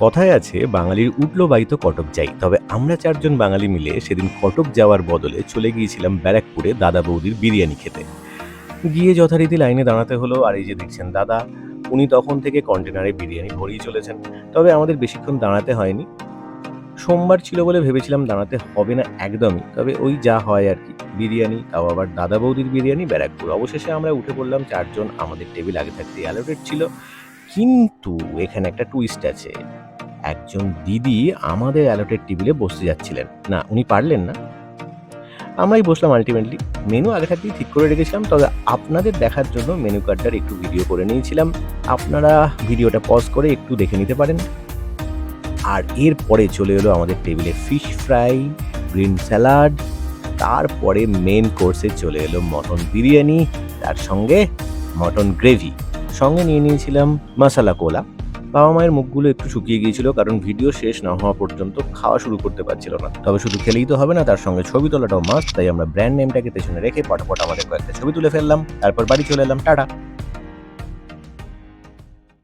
কথায় আছে, বাঙালির উঠল বাইতো কটক যাই। তবে আমরা চারজন বাঙালি মিলে সেদিন কটক যাওয়ার বদলে চলে গিয়েছিলাম ব্যারাকপুরে দাদা বৌদির বিরিয়ানি খেতে। গিয়ে যথারীতি লাইনে দাঁড়াতে হলো, আর এই যে দেখছেন দাদা, উনি তখন থেকে কন্টেনারে বিরিয়ানি ভরিয়ে চলেছেন। তবে আমাদের বেশিক্ষণ দাঁড়াতে হয়নি। সোমবার ছিল বলে ভেবেছিলাম দাঁড়াতে হবে না একদমই, তবে ওই যা হয় আর কি, বিরিয়ানি, তাও আবার দাদা বৌদির বিরিয়ানি, ব্যারাকপুর। অবশেষে আমরা উঠে পড়লাম, চারজন আমাদের টেবিল আগে থাকতে অ্যালোটেড ছিল। কিন্তু এখানে একটা টুইস্ট আছে। একজন দিদি আমাদের অ্যালোটেড টেবিলে বসতে যাচ্ছিলেন। না, উনি পারলেন না। আমরাই বসলাম আলটিমেটলি মেনু আগে থাকতেই ঠিক করে রেখেছিলাম, তবে আপনাদের দেখার জন্য মেনু কার্ডটার একটু ভিডিও করে নিয়েছিলাম। আপনারা ভিডিওটা পজ করে একটু দেখে নিতে পারেন। আর এরপরে চলে এলো আমাদের টেবিলে ফিশ ফ্রাই গ্রিন স্যালাড তারপরে মেন কোর্সে চলে এলো মটন বিরিয়ানি, তার সঙ্গে মটন গ্রেভি সঙ্গে নিয়ে নিয়েছিলাম মশালা কোলা বাবা মায়ের মুখগুলো একটু শুকিয়ে গিয়েছিল, কারণ ভিডিও শেষ না হওয়া পর্যন্ত খাওয়া শুরু করতে পারছিল না। তবে শুধু খেলেই তো হবে না, তার সঙ্গে ছবি তোলাটাও মাস্ট তাই আমরা ব্র্যান্ড নেমটাকে পেছনে রেখে পটাপট আমাদের কয়েকটা ছবি তুলে ফেললাম। তারপর বাড়ি চলে এলাম, টাটা।